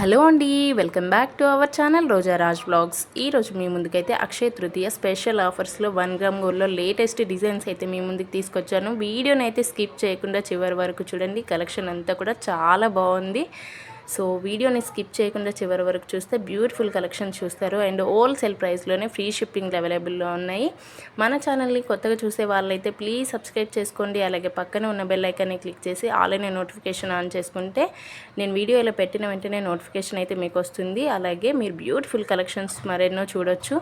Hello అండి welcome back to our channel Roja Raj blogs. ఈరోజు మీ ముందుకైతే అక్షయ తృతీయ స్పెషల్ ఆఫర్స్లో వన్ గ్రామ్ గోల్డ్లో లేటెస్ట్ డిజైన్స్ అయితే మీ ముందుకు తీసుకొచ్చాను. వీడియోని అయితే స్కిప్ చేయకుండా చివరి వరకు చూడండి కలెక్షన్ అంతా కూడా చాలా బాగుంది. సో వీడియోని స్కిప్ చేయకుండా చివరి వరకు చూస్తే బ్యూటిఫుల్ కలెక్షన్ చూస్తారు. అండ్ హోల్సేల్ ప్రైస్లోనే ఫ్రీ షిప్పింగ్ అవైలబుల్లో ఉన్నాయి. మన ఛానల్ని కొత్తగా చూసే వాళ్ళైతే ప్లీజ్ సబ్స్క్రైబ్ చేసుకోండి. అలాగే పక్కన ఉన్న బెల్ ఐకాన్ని క్లిక్ చేసి ఆల్రెడీ నోటిఫికేషన్ ఆన్ చేసుకుంటే నేను వీడియోలో పెట్టిన వెంటనే నోటిఫికేషన్ అయితే మీకు వస్తుంది. అలాగే మీరు బ్యూటిఫుల్ కలెక్షన్స్ మరెన్నో చూడొచ్చు.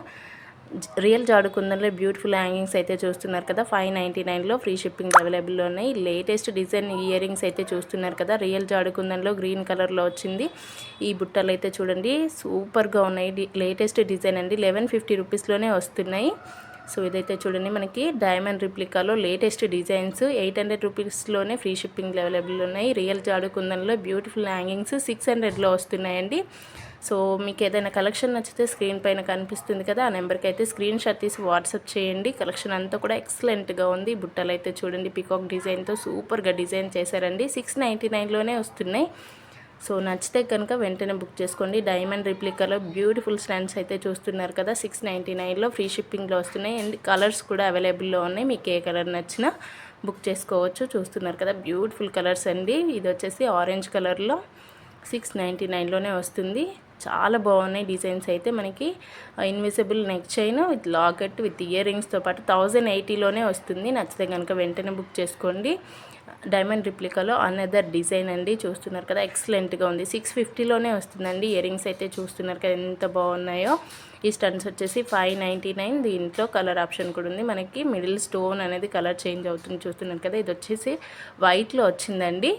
రియల్ జాడు కుందన్లో బ్యూటిఫుల్ హ్యాంగింగ్స్ అయితే చూస్తున్నారు కదా ఫైవ్ నైంటీ నైన్లో ఫ్రీ షిప్పింగ్ అవైలబుల్లో ఉన్నాయి. లేటెస్ట్ డిజైన్ ఇయరింగ్స్ అయితే చూస్తున్నారు కదా రియల్ జాడు కుందన్లో గ్రీన్ కలర్లో వచ్చింది. ఈ బుట్టలు అయితే చూడండి సూపర్గా ఉన్నాయి. లేటెస్ట్ డిజైన్ అండి లెవెన్ ఫిఫ్టీ రూపీస్లోనే వస్తున్నాయి. సో ఇదైతే చూడండి మనకి డైమండ్ రిప్లికాలో లేటెస్ట్ డిజైన్స్ ఎయిట్ హండ్రెడ్ రూపీస్లోనే ఫ్రీ షిప్పింగ్ అవైలబుల్ ఉన్నాయి. రియల్ జాడు కుందన్లో బ్యూటిఫుల్ హ్యాంగింగ్స్ సిక్స్ హండ్రెడ్లో వస్తున్నాయండి. సో మీకు ఏదైనా కలెక్షన్ నచ్చితే స్క్రీన్ పైన కనిపిస్తుంది కదా ఆ నెంబర్కి అయితే స్క్రీన్ షాట్ తీసి వాట్సాప్ చేయండి. కలెక్షన్ అంతా కూడా ఎక్సలెంట్గా ఉంది. బుట్టలు అయితే చూడండి పికాక్ డిజైన్తో సూపర్గా డిజైన్ చేశారండి. సిక్స్ నైంటీ నైన్లోనే వస్తున్నాయి. సో నచ్చితే కనుక వెంటనే బుక్ చేసుకోండి. డైమండ్ రిప్లికాలో బ్యూటిఫుల్ స్టాండ్స్ అయితే చూస్తున్నారు కదా సిక్స్ నైంటీ నైన్లో ఫ్రీ షిప్పింగ్లో వస్తున్నాయి. అండ్ కలర్స్ కూడా అవైలబుల్లో ఉన్నాయి. మీకు ఏ కలర్ నచ్చినా బుక్ చేసుకోవచ్చు. చూస్తున్నారు కదా బ్యూటిఫుల్ కలర్స్ అండి. ఇది వచ్చేసి ఆరెంజ్ కలర్లో. సిక్స్ నైంటీ నైన్లోనే వస్తుంది. చాలా బాగున్నాయి డిజైన్స్ అయితే మనకి. Invisible neck chain with locket with ear రింగ్స్తో పాటు థౌజండ్ ఎయిటీలోనే వస్తుంది. నచ్చితే కనుక వెంటనే బుక్ చేసుకోండి. డైమండ్ రిప్లికాలో అనదర్ డిజైన్ అండి. చూస్తున్నారు కదా ఎక్సలెంట్గా ఉంది. సిక్స్ ఫిఫ్టీలోనే వస్తుందండి. ఇయర్ రింగ్స్ అయితే చూస్తున్నారు కదా ఎంత బాగున్నాయో. ఈ స్టన్స్ వచ్చేసి ఫైవ్ నైంటీ నైన్. దీంట్లో కలర్ ఆప్షన్ కూడా ఉంది. మనకి మిడిల్ స్టోన్ అనేది కలర్ చేంజ్ అవుతుంది. చూస్తున్నారు కదా ఇది వచ్చేసి వైట్లో వచ్చిందండి.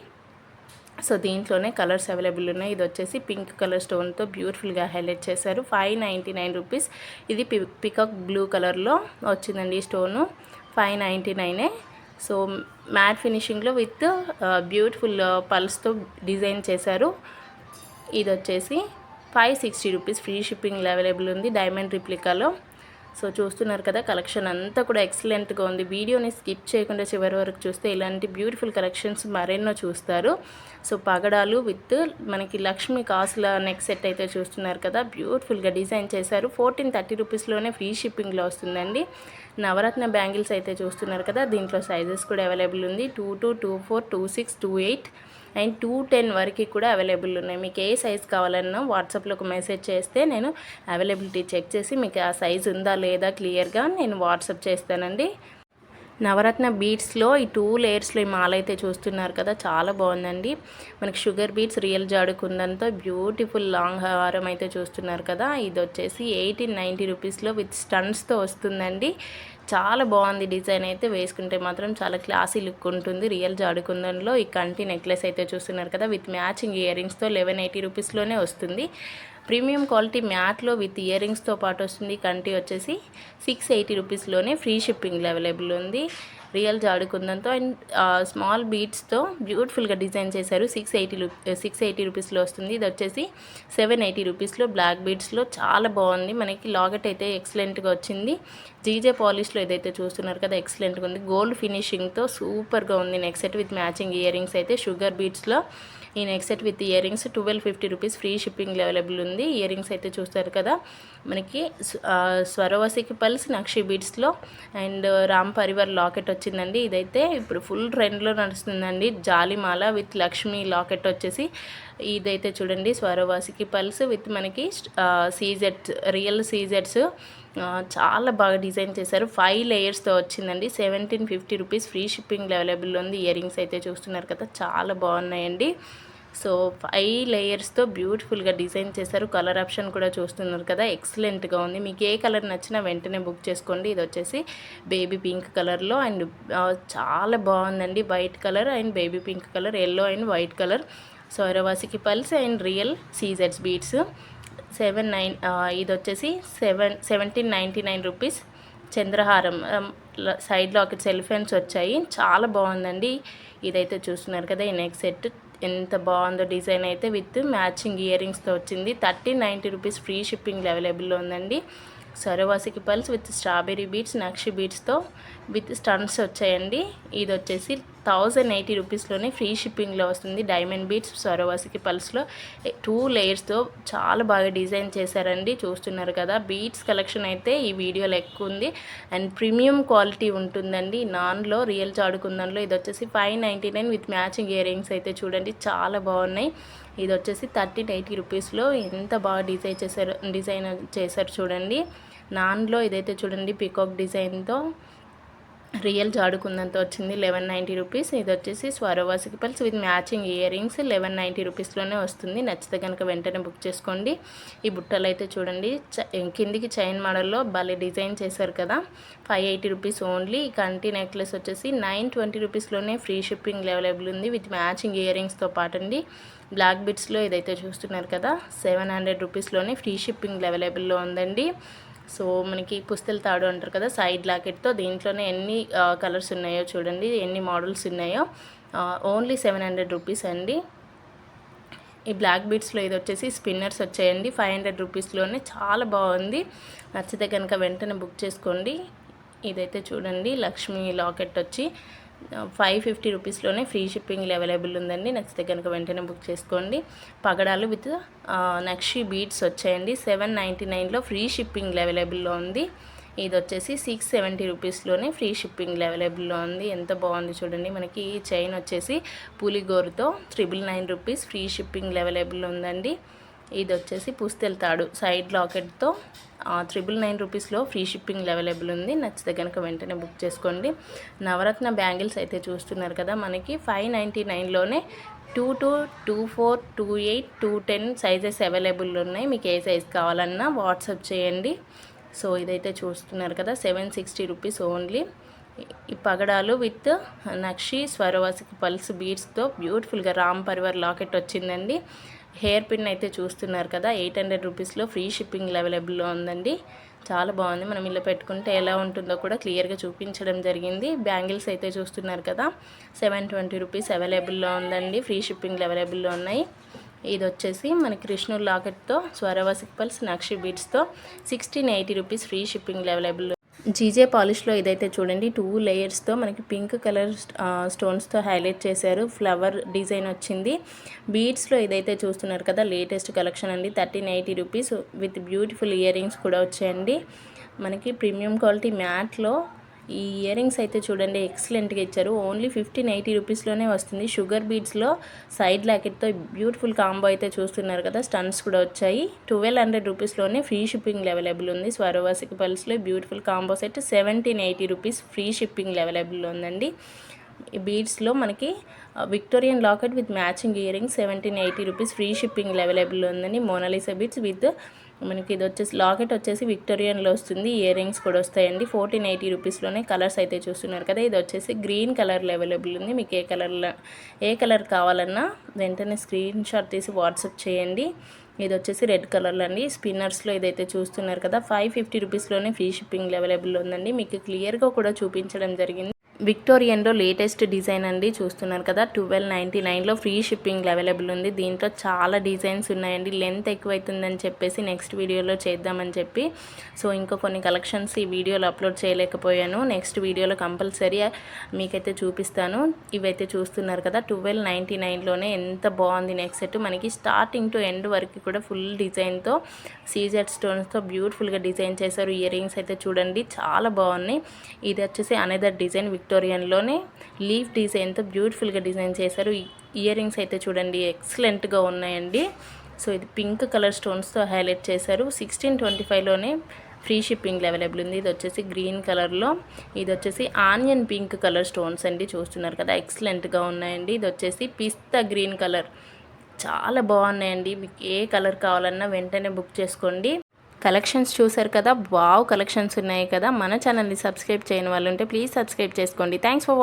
సో దీంట్లోనే కలర్స్ అవైలబుల్ ఉన్నాయి. ఇది వచ్చేసి పింక్ కలర్ స్టోన్తో బ్యూటిఫుల్గా హైలైట్ చేశారు. Five ninety nine rupees. ఇది పి పికాక్ బ్లూ కలర్లో వచ్చిందండి ఈ స్టోను. ఫైవ్ నైంటీ నైనే. సో మ్యాట్ ఫినిషింగ్లో విత్ బ్యూటిఫుల్ పల్స్తో డిజైన్ చేశారు. ఇది వచ్చేసి five sixty rupees. Free shipping available ఉంది. డైమండ్ రిప్లికాలో. సో చూస్తున్నారు కదా కలెక్షన్ అంతా కూడా ఎక్సలెంట్గా ఉంది. వీడియోని స్కిప్ చేయకుండా చివరి వరకు చూస్తే ఇలాంటి బ్యూటిఫుల్ కలెక్షన్స్ మరెన్నో చూస్తారు. సో పగడాలు విత్ మనకి లక్ష్మీ కాసుల నెక్ సెట్ అయితే చూస్తున్నారు కదా బ్యూటిఫుల్గా డిజైన్ చేశారు. ఫోర్టీన్ థర్టీ రూపీస్లోనే ఫ్రీ షిప్పింగ్లో వస్తుందండి. నవరత్న బ్యాంగిల్స్ అయితే చూస్తున్నారు కదా దీంట్లో సైజెస్ కూడా అవైలబుల్ ఉంది. Two two two four two six two eight and two ten వరకు కూడా అవైలబుల్ ఉన్నాయి. మీకు ఏ సైజ్ కావాలన్నా వాట్సాప్లో ఒక మెసేజ్ చేస్తే నేను అవైలబిలిటీ చెక్ చేసి మీకు ఆ సైజ్ ఉందా లేదా క్లియర్గా నేను వాట్సాప్ చేస్తానండి. నవరత్న బీట్స్లో ఈ టూ లేయర్స్లో ఈ మాల అయితే చూస్తున్నారు కదా చాలా బాగుందండి. మనకి షుగర్ బీట్స్ రియల్ జాడుకుందంతో బ్యూటిఫుల్ లాంగ్ హారం అయితే చూస్తున్నారు కదా. ఇది వచ్చేసి ఎయిటీన్ నైంటీ రూపీస్లో విత్ స్టన్స్తో వస్తుందండి. చాలా బాగుంది డిజైన్ అయితే. వేసుకుంటే మాత్రం చాలా క్లాసీ లుక్ ఉంటుంది. రియల్ జాడుకుందంలో ఈ కంటి నెక్లెస్ అయితే చూస్తున్నారు కదా విత్ మ్యాచింగ్ ఇయర్ రింగ్స్తో లెవెన్ ఎయిటీ రూపీస్లోనే వస్తుంది. ప్రీమియం క్వాలిటీ మ్యాట్లో విత్ ఇయర్ రింగ్స్తో పాటు వస్తుంది. కంటి వచ్చేసి సిక్స్ ఎయిటీ రూపీస్లోనే ఫ్రీ షిప్పింగ్లో అవైలబుల్ ఉంది. రియల్ జాడుకుందంతో అండ్ స్మాల్ బీట్స్తో బ్యూటిఫుల్గా డిజైన్ చేశారు. సిక్స్ ఎయిటీ సిక్స్ ఎయిటీ రూపీస్లో వస్తుంది. ఇది వచ్చేసి సెవెన్ ఎయిటీ రూపీస్లో బ్లాక్ బీట్స్లో చాలా బాగుంది. మనకి లాగట్ అయితే ఎక్సలెంట్గా వచ్చింది. జీజే పాలిష్లో ఏదైతే చూస్తున్నారు కదా ఎక్సలెంట్గా ఉంది. గోల్డ్ ఫినిషింగ్తో సూపర్గా ఉంది. Next set with matching ear rings అయితే షుగర్ బీట్స్లో ఈ next with ear rings twelve fifty rupees free shipping available ఉంది. ఇయర్ రింగ్స్ అయితే చూస్తారు కదా. మనకి స్వరవసికి పల్స్ నక్షి బీట్స్లో అండ్ రామ్ పరివార్ లాకెట్ వచ్చిందండి. ఇదైతే ఇప్పుడు ఫుల్ ట్రెండ్లో నడుస్తుందండి. జాలిమాల విత్ లక్ష్మి లాకెట్ వచ్చేసి ఇదైతే చూడండి. స్వరవాసికి పల్స్ విత్ మనకి సీజెట్స్ రియల్ సీజెట్స్ చాలా బాగా డిజైన్ చేశారు. ఫైవ్ లేయర్స్తో వచ్చిందండి. Seventeen fifty rupees free shipping available ఉంది. ఇయర్ రింగ్స్ అయితే చూస్తున్నారు కదా చాలా బాగున్నాయండి. సో ఫైవ్ లేయర్స్తో బ్యూటిఫుల్గా డిజైన్ చేశారు. కలర్ ఆప్షన్ కూడా చూస్తున్నారు కదా ఎక్సలెంట్గా ఉంది. మీకు ఏ కలర్ నచ్చినా వెంటనే బుక్ చేసుకోండి. ఇది వచ్చేసి బేబీ పింక్ కలర్లో అండ్ చాలా బాగుందండి. White colour and baby pink colour yellow and white colour Swarovski pearls and real సీజెడ్స్ beads seven nine ఇది వచ్చేసి seven seventeen ninety nine rupees చంద్రహారం. Side lockets elephants వచ్చాయి. చాలా బాగుందండి. ఇదైతే చూస్తున్నారు కదా ఈ నెక్ సెట్. ఎంత బాగుందో డిజైన్ అయితే విత్ మ్యాచింగ్ ఇయర్ రింగ్స్తో వచ్చింది. Thirteen ninety rupees free shipping అవైలబుల్లో ఉందండి. సరోవాసికి pulse with strawberry beads nakshi బీట్స్తో విత్ స్టన్స్ వచ్చాయండి. ఇది వచ్చేసి థౌజండ్ ఎయిటీ రూపీస్లోనే ఫ్రీ షిప్పింగ్లో వస్తుంది. డైమండ్ బీట్స్ సరోవాసికి పల్స్లో. టూ లేయర్స్తో చాలా బాగా డిజైన్ చేశారండి. చూస్తున్నారు కదా బీట్స్ కలెక్షన్ అయితే ఈ వీడియోలో ఎక్కువ ఉంది. అండ్ ప్రీమియం క్వాలిటీ ఉంటుందండి. నాన్లో రియల్ చాడుకుందంలో ఇది వచ్చేసి five ninety nine with matching ear rings అయితే చూడండి చాలా బాగున్నాయి. ఇది వచ్చేసి థర్టీన్ ఎయిటీ రూపీస్లో ఎంత బాగా డిజైన్ చేశారు డిజైన్ చేశారు చూడండి. నాన్లో ఇదైతే చూడండి పికాక్ డిజైన్తో. రియల్ జాడుకుందంత వచ్చింది లెవెన్ నైంటీ రూపీస్. ఇది వచ్చేసి Swarovski pearls with matching ear rings eleven ninety రూపీస్లోనే వస్తుంది. నచ్చితే కనుక వెంటనే బుక్ చేసుకోండి. ఈ బుట్టలు అయితే చూడండి కిందికి చైన్ మోడల్లో భలే డిజైన్ చేశారు కదా. Five eighty rupees only. ఈ కంటి నెక్లెస్ వచ్చేసి నైన్ ట్వంటీ రూపీస్లోనే ఫ్రీ షిప్పింగ్ అవైలబుల్ ఉంది విత్ మ్యాచింగ్ ఇయర్ రింగ్స్తో పాటండి. బ్లాక్ బిట్స్లో ఇదైతే చూస్తున్నారు కదా సెవెన్ హండ్రెడ్ రూపీస్లోనే ఫ్రీ షిప్పింగ్ అవైలబుల్లో ఉందండి. సో మనకి పుస్తెల తాడు అంటారు కదా సైడ్ లాకెట్తో దీంట్లోనే ఎన్ని కలర్స్ ఉన్నాయో చూడండి ఎన్ని మోడల్స్ ఉన్నాయో. ఓన్లీ సెవెన్ హండ్రెడ్ రూపీస్ అండి. ఈ బ్లాక్ బీట్స్లో ఇది వచ్చేసి స్పిన్నర్స్ వచ్చాయండి. ఫైవ్ హండ్రెడ్ రూపీస్లోనే చాలా బాగుంది. నచ్చితే కనుక వెంటనే బుక్ చేసుకోండి. ఇదైతే చూడండి లక్ష్మీ లాకెట్ వచ్చి ఫైవ్ ఫిఫ్టీ రూపీస్లోనే ఫ్రీ షిప్పింగ్ అవైలబుల్ ఉందండి. నచ్చితే కనుక వెంటనే బుక్ చేసుకోండి. పగడాలు విత్ నక్షి బీట్స్ వచ్చాయండి. సెవెన్ నైంటీ నైన్లో ఫ్రీ షిప్పింగ్ అవైలబుల్లో ఉంది. ఇది వచ్చేసి సిక్స్ సెవెంటీ రూపీస్లోనే ఫ్రీ షిప్పింగ్ అవైలబుల్లో ఉంది. ఎంత బాగుంది చూడండి. మనకి ఈ చైన్ వచ్చేసి పులిగోరుతో triple nine rupees free shipping available ఉందండి. ఇది వచ్చేసి పుస్తెళ్తాడు సైడ్ లాకెట్తో త్రిబుల్ నైన్ రూపీస్లో ఫ్రీ షిప్పింగ్ అవైలబుల్ ఉంది. నచ్చితే కనుక వెంటనే బుక్ చేసుకోండి. నవరత్న బ్యాంగిల్స్ అయితే చూస్తున్నారు కదా మనకి. Five ninety నైన్లోనే two two two four two eight two ten sizes available ఉన్నాయి. మీకు ఏ సైజ్ కావాలన్నా వాట్సాప్ చేయండి. సో ఇదైతే చూస్తున్నారు కదా సెవెన్ సిక్స్టీ రూపీస్ ఓన్లీ. ఈ పగడాలు విత్ నక్షి స్వరవాసికి పల్స్ బీడ్స్తో బ్యూటిఫుల్గా రామ్ పరివర్ లాకెట్ వచ్చిందండి. హెయిర్ పిన్ అయితే చూస్తున్నారు కదా ఎయిట్ హండ్రెడ్ రూపీస్లో ఫ్రీ షిప్పింగ్ అవైలబుల్లో ఉందండి. చాలా బాగుంది. మనం ఇలా పెట్టుకుంటే ఎలా ఉంటుందో కూడా క్లియర్గా చూపించడం జరిగింది. బ్యాంగిల్స్ అయితే చూస్తున్నారు కదా సెవెన్ ట్వంటీ రూపీస్ అవైలబుల్లో ఉందండి. ఫ్రీ షిప్పింగ్ అవైలబుల్లో ఉన్నాయి. ఇది వచ్చేసి మన కృష్ణుడు లాకెట్తో స్వరవసిక్ pulse nakshi బీడ్స్తో sixteen eighty rupees free shipping available GJ పాలిష్లో ఇదైతే చూడండి టూ లేయర్స్తో మనకి పింక్ కలర్ స్టోన్స్తో హైలైట్ చేశారు. ఫ్లవర్ డిజైన్ వచ్చింది. బీడ్స్లో ఇదైతే చూస్తున్నారు కదా లేటెస్ట్ కలెక్షన్ అండి. Thirteen eighty rupees with beautiful ear rings కూడా వచ్చాయండి. మనకి ప్రీమియం క్వాలిటీ మ్యాట్లో ఈ ఇయర్ రింగ్స్ అయితే చూడండి ఎక్సలెంట్గా ఇచ్చారు. ఓన్లీ ఫిఫ్టీన్ ఎయిటీ రూపీస్లోనే వస్తుంది. షుగర్ బీడ్స్లో సైడ్ లాకెట్తో బ్యూటిఫుల్ కాంబో అయితే చూస్తున్నారు కదా స్టన్స్ కూడా వచ్చాయి. ట్వెల్వ్ హండ్రెడ్ రూపీస్లోనే ఫ్రీ షిప్పింగ్ అవైలబుల్ ఉంది. స్వరవాసిక పల్స్లో beautiful combo set seventeen eighty rupees free shipping available ఉందండి. ఈ బీడ్స్లో మనకి Victorian locket with matching ear rings seventeen eighty rupees free shipping available ఉందండి. మోనాలిసా బీడ్స్ విత్ మనకి ఇది వచ్చేసి లాకెట్ వచ్చేసి విక్టోరియన్లో వస్తుంది. ఇయర్ రింగ్స్ కూడా వస్తాయండి. ఫోర్టీన్ ఎయిటీ రూపీస్లోనే కలర్స్ అయితే చూస్తున్నారు కదా. ఇది వచ్చేసి గ్రీన్ కలర్లో అవైలబుల్ ఉంది. మీకు ఏ కలర్లో ఏ కలర్ కావాలన్నా వెంటనే స్క్రీన్ షాట్ తీసి వాట్సాప్ చేయండి. ఇది వచ్చేసి రెడ్ కలర్లో అండి. స్పిన్నర్స్లో ఇదైతే చూస్తున్నారు కదా. ఫైవ్ ఫిఫ్టీ రూపీస్లోనే ఫ్రీ షిప్పింగ్ అవైలబుల్ ఉందండి. మీకు క్లియర్గా కూడా చూపించడం జరిగింది. విక్టోరియన్లో లేటెస్ట్ డిజైన్ అండి చూస్తున్నారు కదా ట్వెల్వ్ నైంటీ నైన్లో ఫ్రీ షిప్పింగ్ అవైలబుల్ ఉంది. దీంట్లో చాలా డిజైన్స్ ఉన్నాయండి. లెంత్ ఎక్కువైతుందని చెప్పేసి నెక్స్ట్ వీడియోలో చేద్దామని చెప్పి. సో ఇంకా కొన్ని కలెక్షన్స్ ఈ వీడియోలో అప్లోడ్ చేయలేకపోయాను. నెక్స్ట్ వీడియోలో కంపల్సరీ మీకైతే చూపిస్తాను. ఇవైతే చూస్తున్నారు కదా ట్వెల్వ్ నైంటీ నైన్లోనే ఎంత బాగుంది నెక్స్ట్ సెట్. మనకి స్టార్టింగ్ టు ఎండ్ వరకు కూడా ఫుల్ డిజైన్తో సీజెడ్ స్టోన్స్తో బ్యూటిఫుల్గా డిజైన్ చేశారు. ఇయర్ రింగ్స్ అయితే చూడండి చాలా బాగున్నాయి. ఇది వచ్చేసి అనదర్ డిజైన్ విక్టోరియన్లోనే లీఫ్ డిజైన్తో బ్యూటిఫుల్గా డిజైన్ చేశారు. ఇయర్ రింగ్స్ అయితే చూడండి ఎక్సలెంట్గా ఉన్నాయండి. సో ఇది పింక్ కలర్ స్టోన్స్తో హైలైట్ చేశారు. సిక్స్టీన్ ట్వంటీ ఫైవ్లోనే ఫ్రీ షిప్పింగ్ అవైలబుల్ ఉంది. ఇది వచ్చేసి గ్రీన్ కలర్లో. ఇది వచ్చేసి ఆనియన్ పింక్ కలర్ స్టోన్స్ అండి. చూస్తున్నారు కదా ఎక్సలెంట్గా ఉన్నాయండి. ఇది వచ్చేసి పిస్తా గ్రీన్ కలర్. చాలా బాగున్నాయండి. మీకు ఏ కలర్ కావాలన్నా వెంటనే బుక్ చేసుకోండి. కలెక్షన్స్ చూసారు కదా? బావ్ కలెక్షన్స్ ఉన్నాయి కదా? మన ఛానల్ని సబ్స్క్రైబ్ చేయని వాళ్ళు ఉంటే ప్లీజ్ సబ్స్క్రైబ్ చేసుకోండి. Thanks for